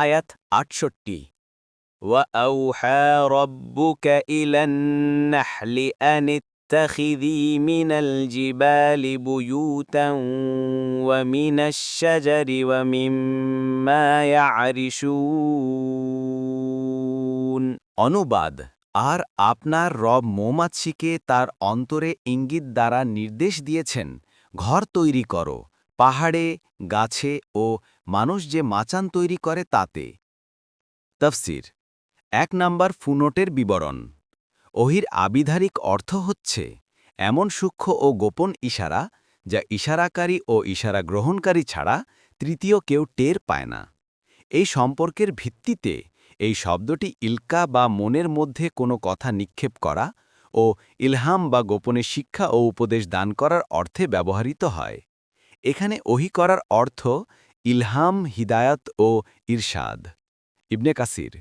আয়াত আটষট্টি وأوحى ربك إلى النحل أن اتخذي من الجبال بيوتا ومن الشجر ومما يعرشون অনুবাদ আর আপনার রব মৌমাছিকে তার অন্তরে ইঙ্গিত দ্বারা নির্দেশ দিয়েছেন ঘর তৈরি করো পাহাড়ে, গাছে ও মানুষ যে মাচান তৈরি করে তাতে। তফসির, এক নাম্বার ফুনোটের বিবরণ। ওহির আবিধারিক অর্থ হচ্ছে, এমন সূক্ষ্ম ও গোপন ইশারা যা ইশারাকারী ও ইশারা গ্রহণকারী ছাড়া তৃতীয় কেউ টের পায় না। এই সম্পর্কের ভিত্তিতে এই শব্দটি ইলকা বা মনের মধ্যে কোনো কথা নিক্ষেপ করা ও ইলহাম বা গোপনে শিক্ষা ও উপদেশ দান করার অর্থে ব্যবহৃত হয়। এখানে ওহি করার অর্থ ইলহাম হিদায়ত ও ইরশাদ। ইবনে কাসির